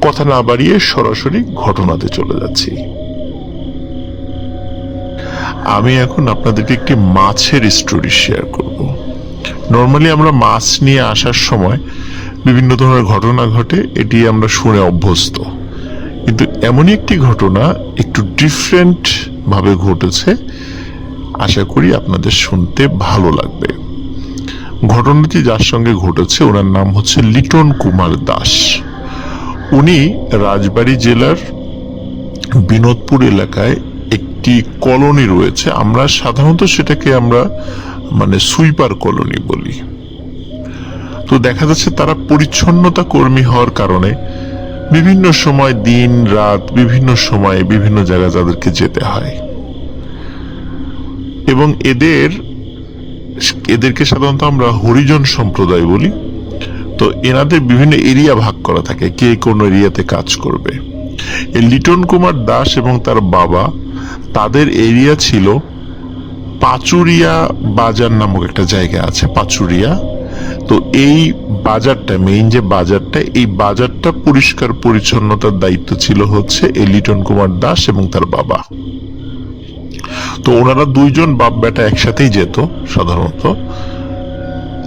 কথা না বাড়িয়ে সরাসরি ঘটনাতে চলে যাচ্ছি। আমি এখন আপনাদেরকে একটি মাছের স্টোরি শেয়ার করব। নর্মালি আমরা মাছ নিয়ে আসার সময় বিভিন্ন ধরনের ঘটনা ঘটে, এটি আমরা শুনে অভ্যস্ত। কিন্তু এমনই একটি ঘটনা একটু ডিফারেন্ট ভাবে ঘটেছে, আশা করি আপনাদের শুনতে ভালো লাগবে। ঘটনাটি যার সঙ্গে ঘটেছে, ওনার নাম হচ্ছে লিটন কুমার দাস। উনি রাজবাড়ী জেলার বিনোদপুর এলাকায় একটি কলোনি রয়েছে। আমরা সাধারণত সেটাকে আমরা মানে সুইপার কলোনি বলি। তো দেখা যাচ্ছে তারা পরিচ্ছন্নতা কর্মী হওয়ার কারণে বিভিন্ন সময় দিন, রাত, বিভিন্ন সময়ে বিভিন্ন জায়গায় তাদেরকে যেতে হয়। এবং এদের, এদেরকে সাধারণত আমরা হরিজন সম্প্রদায় বলি। তো এনাদের বিভিন্ন এরিয়া ভাগ করা থাকে, কে কোন এরিয়াতে কাজ করবে। এই লিটন কুমার দাস এবং তার বাবা, তাদের এরিয়া ছিল পাচুরিয়া বাজার নামক একটা জায়গা আছে, পাচুরিয়া। তো এই বাজারটা মেইন যে বাজারটা, এই বাজারটা পরিষ্কার পরিচ্ছন্নতার দায়িত্ব ছিল হচ্ছে এই লিটন কুমার দাস এবং তার বাবা। তো ওনারা দুইজন বাপ বেটা একসাথেই যেত, সাধারণত।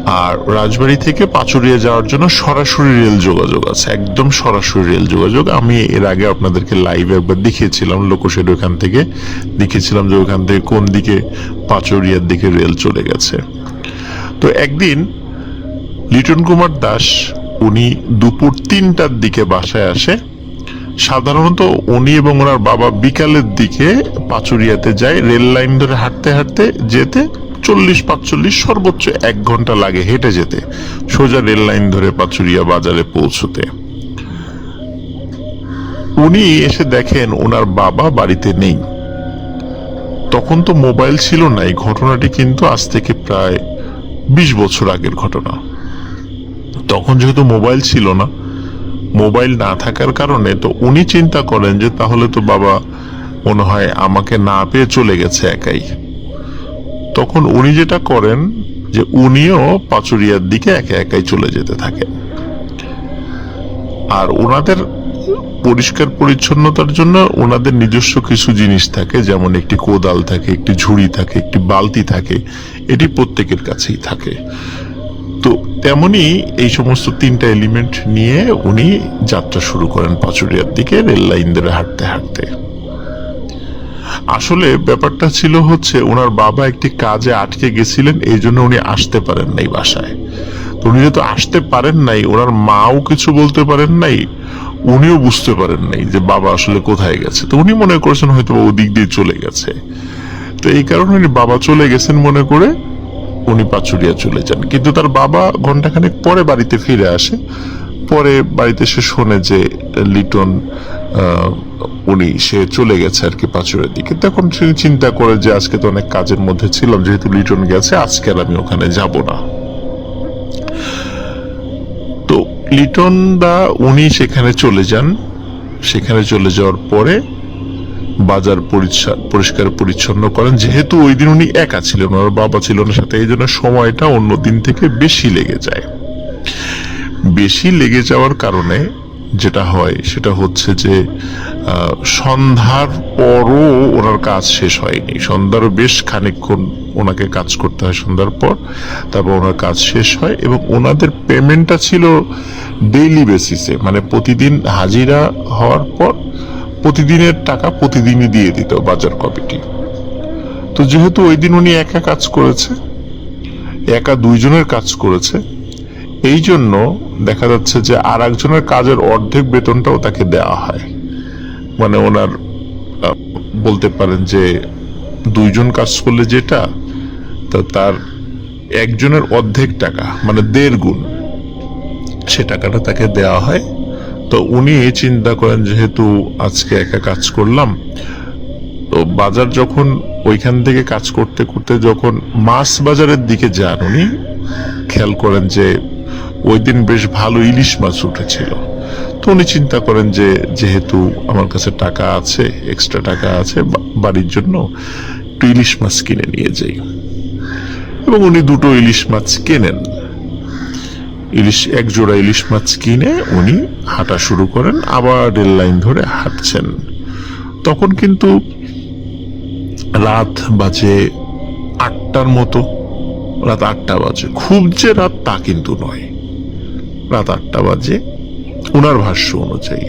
আর রাজবাড়ি থেকে পাচুরিয়া যাওয়ার জন্য সরাসরি রেল যোগাযোগ আছে। একদম সরাসরি রেল যোগাযোগ। আমি এর আগে আপনাদেরকে লাইভে একবার দেখিয়েছিলাম লোকশেড ওখান থেকে। দেখিয়েছিলাম যে ওখান থেকে কোন দিকে পাচুরিয়ার দিকে রেল চলে গেছে। তো একদিন লিটন কুমার দাস, উনি দুপুর তিনটার দিকে বাসায় আসে। সাধারণত উনি এবং ওনার বাবা বিকালের দিকে পাচুরিয়াতে যায়, রেল লাইন ধরে হাঁটতে হাঁটতে যেতে চল্লিশ পাঁচচল্লিশ সর্বোচ্চ এক ঘণ্টা লাগে হেঁটে যেতে, সোজা রেল লাইন ধরে পাচুরিয়া বাজারে পৌঁছতে। উনি এসে দেখেন ওনার বাবা বাড়িতে নেই। তখন তো মোবাইল ছিল না, এই ঘটনাটি কিন্তু আজ থেকে প্রায় বিশ বছর আগের ঘটনা। তখন যেহেতু মোবাইল ছিল না, মোবাইল না থাকার কারণে তো উনি চিন্তা করেন যে তাহলে তো বাবা মনে হয় আমাকে না পেয়ে চলে গেছে একাই। তখন উনি যেটা করেন যে উনিও পাচুরিয়ার দিকে একা একাই চলে যেতে থাকেন আর ওনাদের পরিষ্কার পরিচ্ছন্নতার জন্য ওনাদের নিজস্ব কিছু জিনিস থাকে, যেমন একটি কোদাল থাকে, একটি ঝুড়ি থাকে, একটি বালতি থাকে, এটি প্রত্যেকের কাছেই থাকে। তো তেমনি এই সমস্ত তিনটা এলিমেন্ট নিয়ে উনি যাত্রা শুরু করেন পাচুরিয়ার দিকে, রেল লাইন ধরে হাঁটতে হাঁটতে। আসলে ব্যাপারটা ছিল হচ্ছে ওনার বাবা একটি কাজে আটকে গেছিলেন, এই জন্য উনি আসতে পারেন নাই বাসায়। তো উনি যেহেতু আসতে পারেন নাই, ওনার মাও কিছু বলতে পারেন নাই, উনিও বুঝতে পারেন নাই যে বাবা আসলে কোথায় গেছে। তো উনি মনে করেছেন হয়তো বা ওদিক দিয়ে চলে গেছে। তো এই কারণে উনি বাবা চলে গেছেন মনে করে উনি পাচুরিয়া চলে যান। কিন্তু তার বাবা ঘন্টাখানেক পরে বাড়িতে ফিরে আসে। পরে বাড়িতে সে শোনে যে লিটন উনি, সে চলে গেছে আর কি পাচুরের দিকে। তখন সে চিন্তা করে যে আজকে তো অনেক কাজের মধ্যে ছিলাম, যেহেতু লিটন গেছে, আজকে আর আমি ওখানে যাব না। তো লিটন দা উনি সেখানে চলে যান। সেখানে চলে যাওয়ার পরে বাজার পরিষ্কার পরিচ্ছন্ন করেন। যেহেতু ওই দিন উনি একা ছিলেন, ওনার বাবা ছিল না সাথে, এই জন্য সময়টা অন্য দিন থেকে বেশি লেগে যায়। বেশি লেগে যাওয়ার কারণে যেটা হয়, সেটা হচ্ছে যে সন্ধ্যার পরও ওনার কাজ শেষ হয়নি। সন্ধ্যারও বেশ খানিকক্ষণ ওনাকে কাজ করতে হয় সন্ধ্যার পর, তারপর ওনার কাজ শেষ হয় এবং ওনাদের পেমেন্টটা ছিল ডেইলি বেসিসে মানে প্রতিদিন হাজিরা হওয়ার পর প্রতিদিনের টাকা প্রতিদিনই দিয়ে দিত বাজার কমিটি। তো যেহেতু ওই দিন উনি একা কাজ করেছে, একা দুইজনের কাজ করেছে এই জন্য দেখা যাচ্ছে যে আর একজনের কাজের অর্ধেক বেতনটাও তাকে দেওয়া হয়। মানে ওনার বলতে পারেন যে দুইজন কাজ করলে যেটা, তো তার একজনের অর্ধেক টাকা মানে দেড় গুণ সে টাকাটা তাকে দেওয়া হয়। তো উনি চিন্তা করেন, যেহেতু আজকে একা কাজ করলাম, তো বাজার যখন ওইখান থেকে কাজ করতে করতে যখন মাছ বাজারের দিকে যান উনি, খেয়াল করেন যে ওই দিন বেশ ভালো ইলিশ মাছ উঠেছিল। তো উনি চিন্তা করেন যে, যেহেতু আমার কাছে টাকা আছে এক্সট্রা টাকা আছে বাড়ির জন্য একটু ইলিশ মাছ কিনে নিয়ে যাই। এবং উনি দুটো ইলিশ মাছ কেনেন। ইলিশ, এক জোড়া ইলিশ মাছ কিনে উনি হাঁটা শুরু করেন, আবার রেল লাইন ধরে হাঁটছেন। তখন কিন্তু রাত বাজে আটটার মতো, রাত আটটা বাজে। খুব যে রাত তা কিন্তু নয়। রাত আটটা বাজে। ওনার ভাষ্য অনুযায়ী।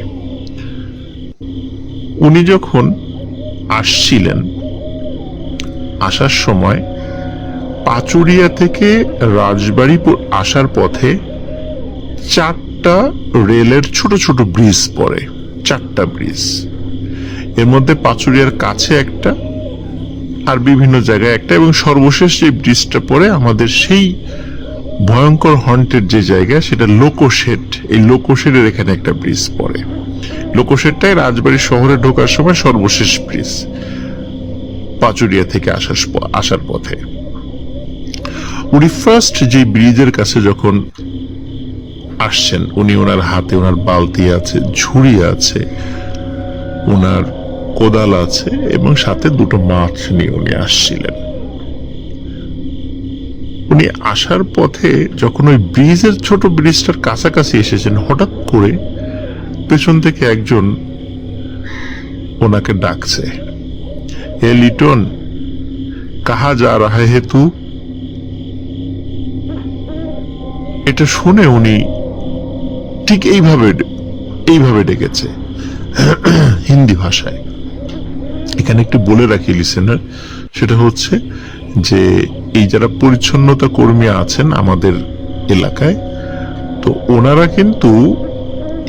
উনি যখন আসছিলেন, আসার সময় পাচুরিয়া থেকে রাজবাড়ি আসার পথে চারটা রেলের ছোট ছোট ব্রিজ পড়ে, চারটা ব্রিজ। এর মধ্যে পাচুরিয়ার কাছে একটা আর বিভিন্ন জায়গায় একটা এবং সর্বশেষ যে ব্রিজটা পড়ে, আমাদের সেই ভয়ঙ্কর হন্টের যে জায়গা, সেটা লোকোশেড এই লোকোশেডের এখানে একটা ব্রিজ পড়ে। লোকোশেডটাই রাজবাড়ি শহরে ঢোকার সময় সর্বশেষ ব্রিজ পাচুরিয়া থেকে আসার আসার পথে। উনি ফার্স্ট যে ব্রিজের কাছে যখন আসছেন, উনি ওনার হাতে ওনার বালতি আছে, ঝুড়ি আছে, ওনার কোদাল আছে, এবং সাথে দুটো মাছ নিয়ে উনি আসছিলেন। উনি আসার পথে যখন ওই ব্রিজের ছোট ব্রিজটার কাছাকাছি এসেছেন, হঠাৎ করে পেছন থেকে একজন ওনাকে ডাকছে। এ লিটন, কাহা যা রাহা হে তু? এটা শুনে উনি ঠিক এইভাবে এইভাবে ডেকেছে হিন্দি ভাষায়। এখানে একটু বলে রাখি লিসেনার সেটা হচ্ছে যে এই যারা পরিচ্ছন্নতা কর্মী আছেন আমাদের এলাকায়, তো ওনারা কিন্তু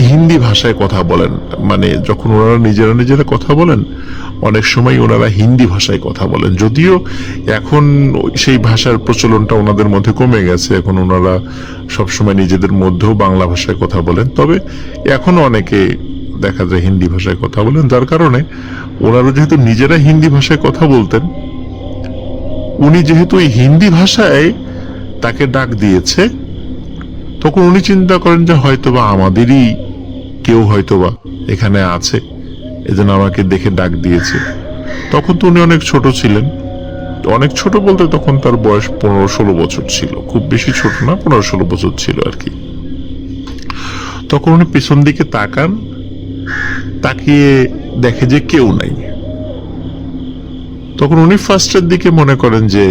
হিন্দি ভাষায় কথা বলেন। মানে যখন ওনারা নিজেরা নিজেরা কথা বলেন, অনেক সময় ওনারা হিন্দি ভাষায় কথা বলেন। যদিও এখন সেই ভাষার প্রচলনটা ওনাদের মধ্যে কমে গেছে। এখন ওনারা সবসময় নিজেদের মধ্যেও বাংলা ভাষায় কথা বলেন। তবে এখনও অনেকে দেখা যায় হিন্দি ভাষায় কথা বলেন। যার কারণে ওনারা যেহেতু নিজেরা হিন্দি ভাষায় কথা বলতেন উনি যেহেতু এই হিন্দি ভাষায় তাকে ডাক দিয়েছে, তখন উনি চিন্তা করেন যে হয়তোবা আমাদেরই কেউ হয়তোবা এখানে আছে, এজন্য আমাকে দেখে ডাক দিয়েছে। তখন তো উনি অনেক ছোট ছিলেন। অনেক ছোট বলতে তখন তার বয়স পনেরো ষোলো বছর ছিল। খুব বেশি ছোট না, পনেরো ষোলো বছর ছিল আর কি। তখন উনি পিছন দিকে তাকান, তাকিয়ে দেখে যে কেউ নাই। তখন উনি ফার্স্টের দিকে মনে করেন যে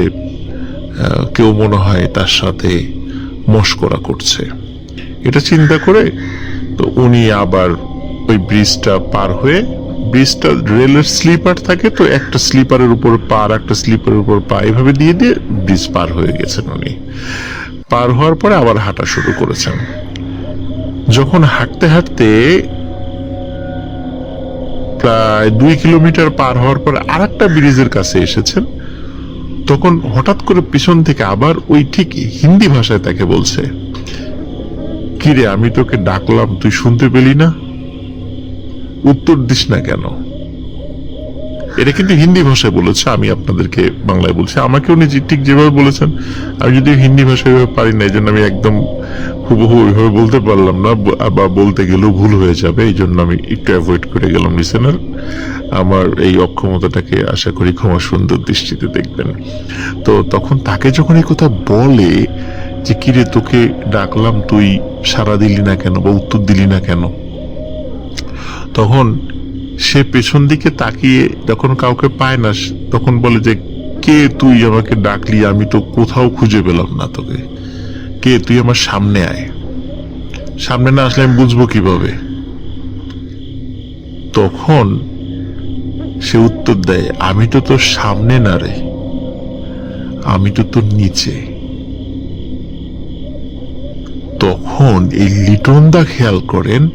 কেউ মনে হয় তার সাথে মস্করা করছে। এটা চিন্তা করে তো উনি আবার ওই ব্রিজটা পার হয়ে, ব্রিজটা রেলের স্লিপার থাকে তো একটা স্লিপারের উপর পা আর একটা স্লিপারের উপর পা, এভাবে দিয়ে দিয়ে ব্রিজ পার হয়ে গেছেন উনি। পার হওয়ার পরে আবার হাঁটা শুরু করেছেন। যখন হাঁটতে হাঁটতে প্রায় দুই কিলোমিটার পার হওয়ার পর আর একটা ব্রিজের কাছে এসেছেন। তখন হঠাৎ করে পিছন থেকে আবার ওই ঠিক হিন্দি ভাষায় তাকে বলছে, কিরে, আমি তোকে ডাকলাম, তুই শুনতে পেলি না? উত্তর দিস না কেন? এটা কিন্তু হিন্দি ভাষায় বলেছে, আমি আপনাদেরকে বাংলায় বলছি। আমাকে উনি ঠিক যেভাবে বলেছেন, আমি যদি হিন্দি ভাষায় পারি না এই জন্য আমি একদম হুবহু ওইভাবে বলতে পারলাম না, বা বলতে গেলেও ভুল হয়ে যাবে এই জন্য আমি একটু অ্যাভয়েড করে গেলাম লিসেনার আমার এই অক্ষমতাটাকে আশা করি ক্ষমা সুন্দর দৃষ্টিতে দেখবেন। তো তখন তাকে যখন এই কথা বলে যে, কিরে, তোকে ডাকলাম তুই সারা দিলি না কেন বা উত্তর দিলি না কেন? তখন সে পেছন দিকে তাকিয়ে যখন কাউকে পায় না, তখন বলে যে, কে তুই আমাকে ডাকলি? আমি তো কোথাও খুঁজে পেলাম না তোকে। কে তুই আমার সামনে আয়। সামনে না আসলে আমি বুঝব কীভাবে? তখন সে উত্তর দেয়, আমি তো তোর সামনে না রে। আমি তো তোর নিচে। তখন এই লিটনদা খেয়াল করেন,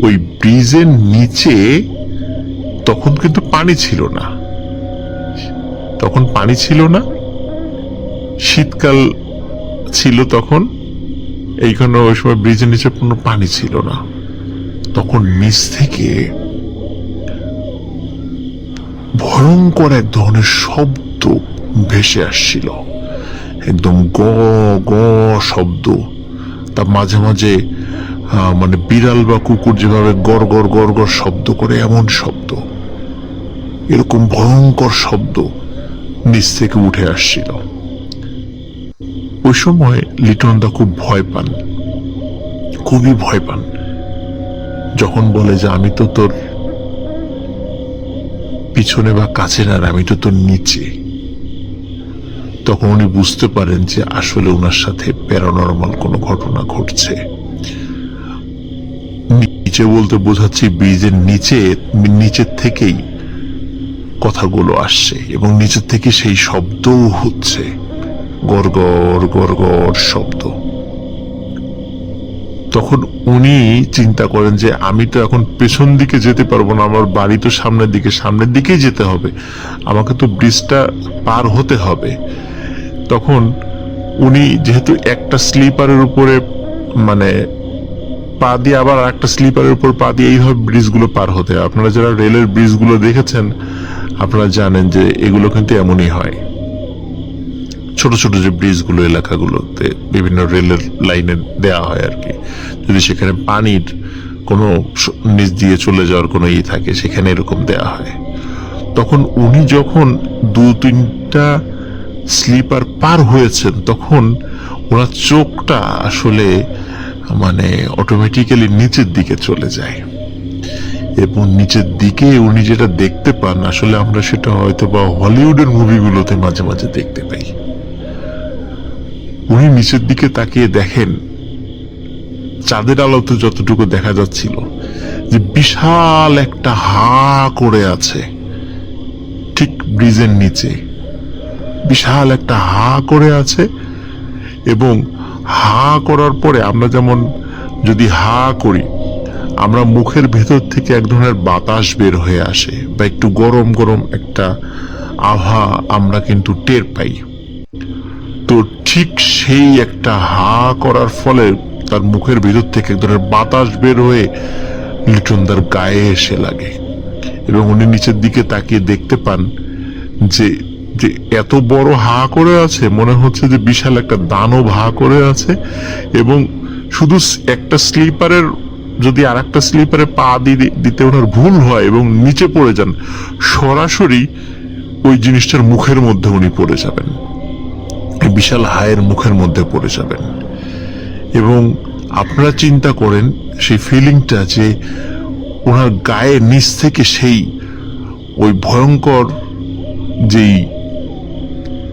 ওই ব্রিজের নিচে তখন কিন্তু পানি ছিল না। তখন পানি ছিল না। শীতকাল ছিল তখন। এইখানে ওই সময় ব্রিজের নিচে কোনো পানি ছিল না। তখন নিচ থেকে ভয়ঙ্কর এক ধরনের শব্দ ভেসে আসছিল। একদম গ গ শব্দ। তা মাঝে মাঝে মানে বিড়াল বা কুকুর যেভাবে গড় গড় গড় গড় শব্দ করে এমন শব্দ। এরকম ভয়ঙ্কর শব্দ নিচ থেকে উঠে আসছিল। ওই সময় লিটনদা খুব ভয় পান, খুবই ভয় পান। যখন বলে যে, আমি তো তোর পিছনে বা কাছে না আমি তো তোর নিচে। তখন উনি বুঝতে পারেন যে, আসলে ওনার সাথে প্যারানর্মাল কোনো ঘটনা ঘটছে। নিচে বলতে বোঝাচ্ছি, ব্রিজের নিচে, নিচের থেকেই কথাগুলো আসছে এবং নিচের থেকে সেই শব্দও হচ্ছে। গড়গড় গড়গড় শব্দ। তখন উনি চিন্তা করেন যে, আমি তো এখন পেছন দিকে যেতে পারব না, আমার বাড়ি তো সামনের দিকে, সামনের দিকেই যেতে হবে। আমাকে তো ব্রিজটা পার হতে হবে। তখন উনি যেহেতু একটা স্লিপারের উপরে মানে পা দিয়ে আবার একটা স্লিপারের উপর পা দিয়ে এইভাবে ব্রিজগুলো পার হতে হয়। আপনারা যারা রেলের ব্রিজগুলো দেখেছেন আপনারা জানেন যে এগুলো কিন্তু এমনই হয়। ছোট ছোট যে ব্রিজগুলো, এলাকাগুলোতে বিভিন্ন রেলের লাইনে দেয়া হয় আর কি। যদি সেখানে পানির কোনো নিচ দিয়ে চলে যাওয়ার কোনো ই থাকে, সেখানে এরকম দেয়া হয়। তখন উনি যখন দু, তিনটা স্লিপার পার হয়েছেন, তখন ওনার চোখটা আসলে মানে অটোমেটিক্যালি নিচের দিকে চলে যায়। এবং নিচের দিকে উনি যেটা দেখতে পান, আসলে আমরা সেটা হয়তো বা হলিউডের মুভিগুলোতে মাঝে মাঝে দেখতে পাই। উনি নিচের দিকে তাকিয়ে দেখেন, চাঁদের আলোতে যতটুকু দেখা যাচ্ছিল, যে বিশাল একটা হা করে আছে, ঠিক ব্রিজের নিচে। বিশাল একটা হা করে আছে এবং হা করার পরে আমরা যেমন যদি হা করি আমরা মুখের ভেতর থেকে এক ধরনের বাতাস বের হয়ে আসে বা একটু গরম গরম একটা আভা আমরা কিন্তু টের পাই। তো ঠিক সেই একটা হা করার ফলে তার মুখের ভিতর থেকে এক ধরনের বাতাস বের হয়ে লিটনদার গায়ে এসে লাগে এবং উনি নিচের দিকে তাকিয়ে দেখতে পান যে যে এত বড় হা করে আছে, মনে হচ্ছে যে বিশাল একটা দানব হা করে আছে এবং শুধু একটা স্লিপারের যদি আর একটা স্লিপারে পা দিতে ওনার ভুল হয় এবং নিচে পড়ে যান, সরাসরি ওই জিনিসটার মুখের মধ্যে উনি পড়ে যাবেন। বিশাল হায়ের মুখের মধ্যে পড়ে যাবেন। এবং আপনারা চিন্তা করেন, সেই ফিলিংটা যে ওনার গায়ের নিচ থেকে সেই ওই ভয়ঙ্কর যেই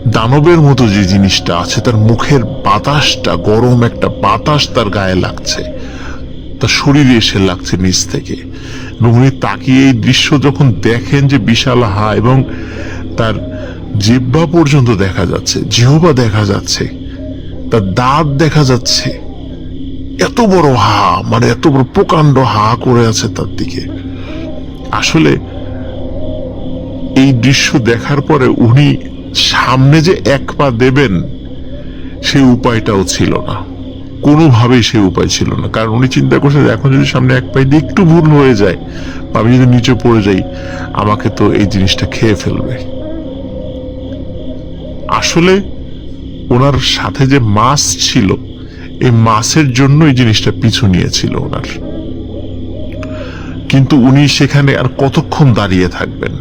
দানবের মতো যে জিনিসটা আছে, তার মুখের বাতাসটা, গরম একটা বাতাস তার গায়ে লাগছে। তার শরীরে এসে লাগছে নিচ থেকে। এবং উনি তাকিয়ে এই দৃশ্য যখন দেখেন যে বিশাল হা এবং তার জিব্বা পর্যন্ত দেখা যাচ্ছে, জিহবা দেখা যাচ্ছে, তার দাঁত দেখা যাচ্ছে। এত বড় হা মানে এত বড় প্রকাণ্ড হা করে আছে তার দিকে। আসলে এই দৃশ্য দেখার পরে উনি সামনে যে এক পা দেবেন সেই উপায়টাও ছিল না। কোনোভাবেই সে উপায় ছিল না। কারণ উনি চিন্তা করছেন, এখন যদি সামনে এক পায়ে দিয়ে একটু ভুল হয়ে যায়, বা আমি যদি নিচে পড়ে যাই, আমাকে তো এই জিনিসটা খেয়ে ফেলবে। আসলে ওনার সাথে যে মাছ ছিল, এই মাছের জন্য এই জিনিসটা পিছু নিয়েছিল ওনার। কিন্তু উনি সেখানে আর কতক্ষণ দাঁড়িয়ে থাকবেন?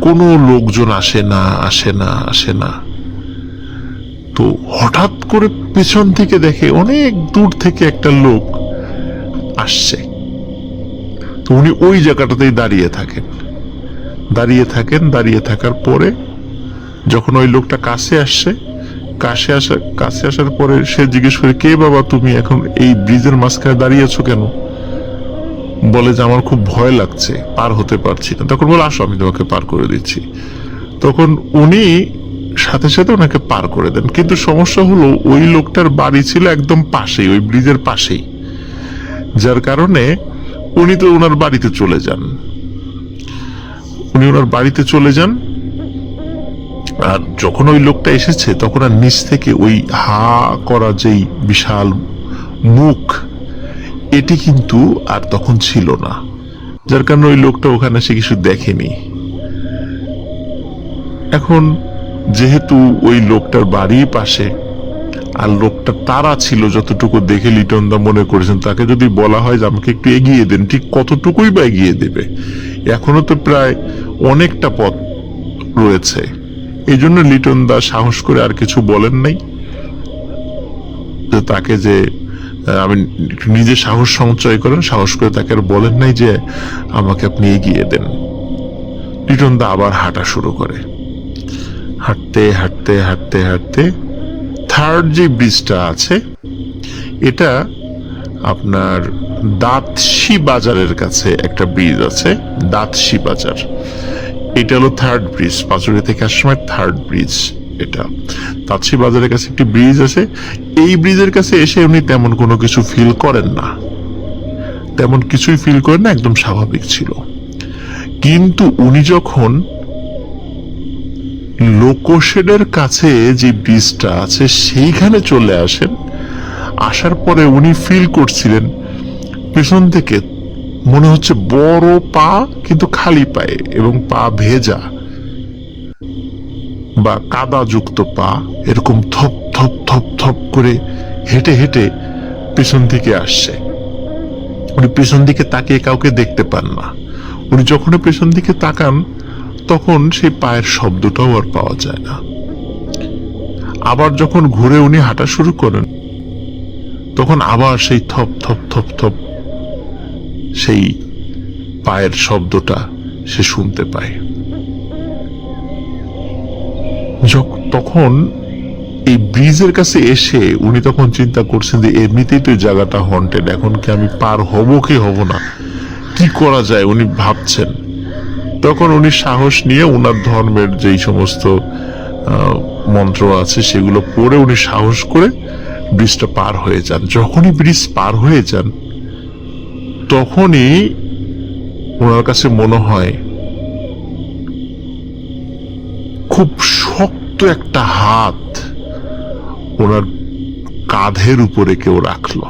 কোনো লোকজন আসে না আসে না আসে না। তো হঠাৎ করে পেছন থেকে দেখে অনেক দূর থেকে একটা লোক আসছে। তো উনি ওই জায়গাটাতেই দাঁড়িয়ে থাকেন। দাঁড়িয়ে থাকেন, দাঁড়িয়ে থাকার পরে যখন ওই লোকটা কাছে আসছে, কাছে আসা, কাছে আসার পরে সে জিজ্ঞেস করে, কে বাবা তুমি এখন এই ব্রিজের মাঝখানে দাঁড়িয়েছো কেন? বলে যে, আমার খুব ভয় লাগছে, পার হতে পারছি না। তখন বলে, আসো, আমি তোমাকে পার করে দিচ্ছি। তখন উনি সাথে সাথে ওনাকে পার করে দেন। কিন্তু সমস্যা হলো, ওই লোকটার বাড়ি ছিল একদম পাশেই, ওই ব্রিজের পাশেই। যার কারণে উনি তো ওনার বাড়িতে চলে যান। উনি ওনার বাড়িতে চলে যান, আর যখন ওই লোকটা এসেছে, তখন আর নিচ থেকে ওই হা করা যেই বিশাল মুখ, এটি কিন্তু আর তখন ছিল না। যার কারণে ওই লোকটা ওখানে সে কিছু দেখেনি। এখন যেহেতু ওই লোকটার বাড়ির পাশে, আর লোকটা তারা ছিল যতটুকু দেখে লিটনদা মনে করেছেন, তাকে যদি বলা হয় যে আমাকে একটু এগিয়ে দেন, ঠিক কতটুকুই বা এগিয়ে দেবে? এখনও তো প্রায় অনেকটা পথ রয়েছে। এই জন্য লিটন দা সাহস করে আর কিছু বলেন নাই। তাকে যে আমি নিজে সাহস সঞ্চয় করেন, সাহস করে তাকে আর বলেন নাই যে আমাকে আপনি এগিয়ে দেন। লিটন দা আবার হাঁটা শুরু করে। হাঁটতে হাঁটতে হাঁটতে হাঁটতে থার্ড যে ব্রিজটা আছে, এটা আপনার দাঁতশি বাজারের কাছে একটা ব্রিজ আছে, দাঁতশি বাজার। এটা হলো থার্ড ব্রিজ পাঁচুরি থেকে আসার সময় থার্ড ব্রিজ এটা। দাঁতশি বাজারের কাছে একটি ব্রিজ আছে, এই ব্রিজের কাছে এসে উনি তেমন কোনো কিছু ফিল করেন না। তেমন কিছুই ফিল করেন না, একদম স্বাভাবিক ছিল। কিন্তু উনি যখন লোকোশেডের কাছে যে ব্রিজটা আছে সেইখানে চলে আসেন। আসার পরে উনি ফিল করছিলেন, পেছন থেকে মনে হচ্ছে বড় পা, কিন্তু খালি পায়ে এবং পা ভেজা বা কাদাযুক্ত পা, এরকম থপ থপ থপ থপ করে হেঁটে হেঁটে পেছন দিকে আসছে। উনি পেছন দিকে তাকিয়ে কাউকে দেখতে পান না। উনি যখন পেছন দিকে তাকান তখন সেই পায়ের শব্দটাও আর পাওয়া যায় না। আবার যখন ঘুরে উনি হাঁটা শুরু করেন, তখন আবার সেই থপ থপ থপ থপ সেই পায়ের শব্দটা সে শুনতে পায়। তখন এই ব্রিজের কাছে এসে উনি তখন চিন্তা করছেন যে এমনিতেই তো জায়গাটা হন্টেড এখন কি আমি পার হব, কি হব না? কি করা যায়? উনি ভাবছেন। তখন উনি সাহস নিয়ে ওনার ধর্মের যেই সমস্ত মন্ত্র আছে সেগুলো পড়ে উনি সাহস করে ব্রিজটা পার হয়ে যান। যখনই ব্রিজ পার হয়ে যান, তখনই ওনার কাছে মনে হয়, খুব শক্ত একটা হাত ওনার কাঁধের উপরে কেউ রাখল।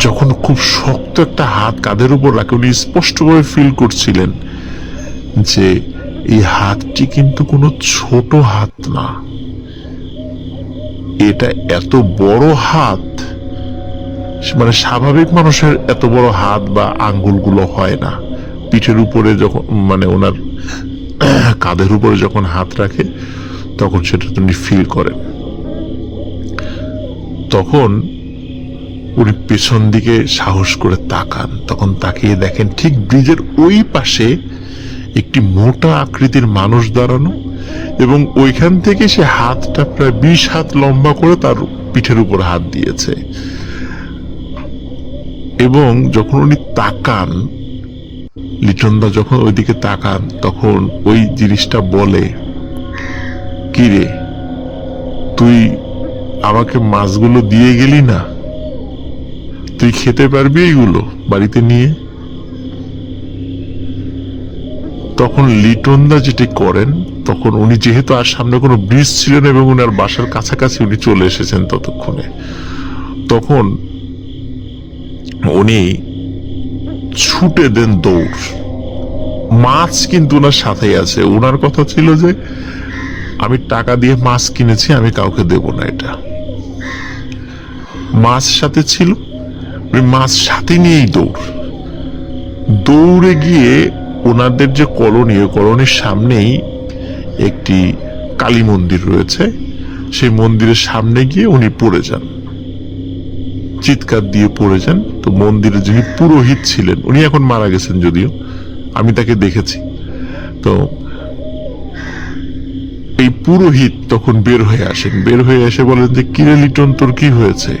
যখন খুব শক্ত একটা হাত কাঁধের উপর রাখে, উনি স্পষ্টভাবে ফিল করছিলেন যে এই হাতটি কিন্তু কোনো ছোট হাত না। এটা এত বড় হাত মানে স্বাভাবিক মানুষের এত বড় হাত বা আঙ্গুলগুলো হয় না। পিঠের উপরে যখন মানে ওনার কাঁধের উপরে যখন হাত রাখে, তখন সেটা তিনি ফিল করেন। তখন উনি পেছন দিকে সাহস করে তাকান। তখন তাকিয়ে দেখেন ঠিক ব্রিজের ওই পাশে একটি মোটা আকৃতির মানুষ দাঁড়ানো এবং ওইখান থেকে সে হাতটা প্রায় বিশ হাত লম্বা করে তার পিঠের উপর হাত দিয়েছে। এবং যখন উনি তাকান, লিটনদা যখন ওইদিকে তাকান, তখন ওই জিনিসটা বলে কি রে তুই আমাকে মাছগুলো দিয়ে গেলি না? তুই খেতে পারবি এইগুলো বাড়িতে নিয়ে? তখন লিটনদা যেটি করেন, তখন উনি যেহেতু আর সামনে কোনো ব্রিজ ছিল এবং ওনার বাসার কাছাকাছি উনি চলে এসেছেন ততক্ষণে, তখন উনি ছুটে দেন দৌড়। মাছ কিন্তু ওনার সাথেই আছে। ওনার কথা ছিল যে, আমি টাকা দিয়ে মাছ কিনেছি, আমি কাউকে দেব না এটা। মাছ সাথে ছিল মাছ সাথে নিয়েই দৌড়। দৌড়ে গিয়ে ওনাদের যে কলোনি, ওই কলোনির সামনেই একটি কালী মন্দির রয়েছে। সেই মন্দিরের সামনে গিয়ে উনি পড়ে যান। চিৎকার দিয়ে পড়ে যান। তো মন্দিরে যিনি পুরোহিত ছিলেন, উনি এখন মারা গেছেন যদিও, আমি তাকে দেখেছি। তো এই পুরোহিত তখন বের হয়ে আসেন। বের হয়ে এসে বলেন যে, কিরে লিটন, তোর কি হয়েছে?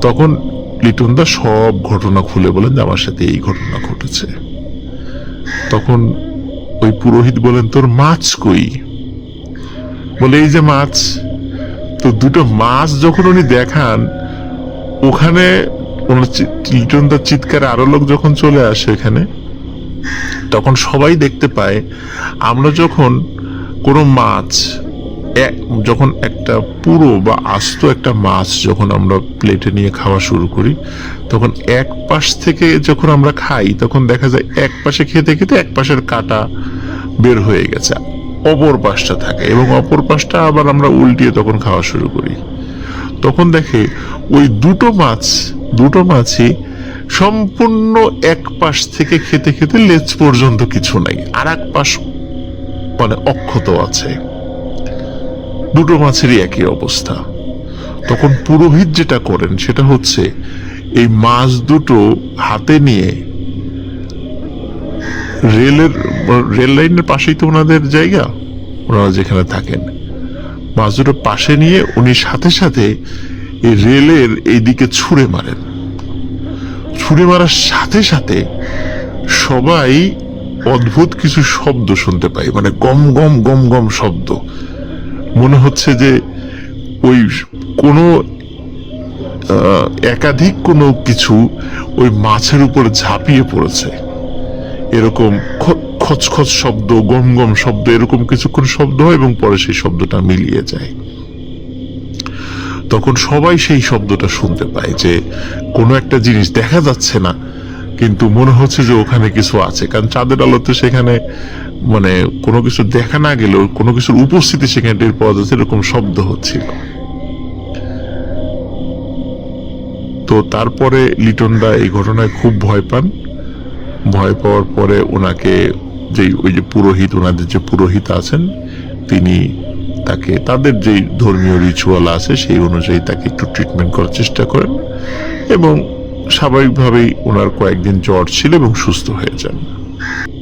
তখন লিটন দা সব ঘটনা খুলে বলেন যে আমার সাথে এই ঘটনা ঘটেছে। তখন ওই পুরোহিত বলেন, তোর মাছ কই? বলে, এই যে মাছ, তো দুটো মাছ যখন উনি দেখান, ওখানে ওনার চি- লিটন দার চিৎকারে আরও লোক যখন চলে আসে এখানে, তখন সবাই দেখতে পায়, আমরা যখন কোনো মাছ যখন একটা পুরো বা আস্ত একটা মাছ যখন আমরা প্লেটে নিয়ে খাওয়া শুরু করি, তখন এক পাশ থেকে যখন আমরা খাই, তখন দেখা যায় এক পাশে খেতে খেতে এক পাশের কাটা বের হয়ে গেছে, অপর পাশটা থাকে এবং অপর পাশটা আবার আমরা উল্টিয়ে তখন খাওয়া শুরু করি। তখন দেখে ওই দুটো মাছ, দুটো মাছই সম্পূর্ণ এক পাশ থেকে খেতে খেতে লেজ পর্যন্ত কিছু নাই আর এক পাশ মানে অক্ষত আছে। দুটো মাছেরই একই অবস্থা। তখন পুরোহিত যেটা করেন সেটা হচ্ছে এই মাছ দুটো হাতে নিয়ে রেলের, রেল লাইনের পাশেই তো ওনাদের জায়গা, ওনারা যেখানে থাকেন। মাছ দুটো পাশে নিয়ে উনি সাথে সাথে এই রেলের এইদিকে ছুঁড়ে মারেন। ছুঁড়ে মারার সাথে সাথে সবাই অদ্ভুত কিছু শব্দ শুনতে পাই মানে গম গম গম গম শব্দ। মনে হচ্ছে যে ওই কোনো একাধিক কোনো কিছু ওই মাছের উপর ঝাঁপিয়ে পড়েছে। এরকম খচখচ শব্দ, গম গম শব্দ, এরকম কিছুক্ষণ শব্দ হয় এবং পরে সেই শব্দটা মিলিয়ে যায়। তখন সবাই সেই শব্দটা শুনতে পায় যে কোনো একটা জিনিস দেখা যাচ্ছে না, কিন্তু মনে হচ্ছে যে ওখানে কিছু আছে, কারণ চাঁদের আলোতে সেখানে মানে কোনো কিছু দেখা না গেলেও কোনো কিছুর উপস্থিতি সেখানে টের পাওয়া যাচ্ছে, এরকম শব্দ হচ্ছিল। তো তারপরে লিটনদা এই ঘটনায় খুব ভয় পান। ভয় পাওয়ার পরে ওনাকে যেই ওই যে পুরোহিত, ওনাদের যে পুরোহিত আছেন, তিনি তাকে, তাদের যেই ধর্মীয় রিচুয়াল আছে সেই অনুযায়ী তাকে একটু ট্রিটমেন্ট করার চেষ্টা করেন এবং স্বাভাবিকভাবেই ওনার কয়েকদিন জ্বর ছিল এবং সুস্থ হয়ে যান।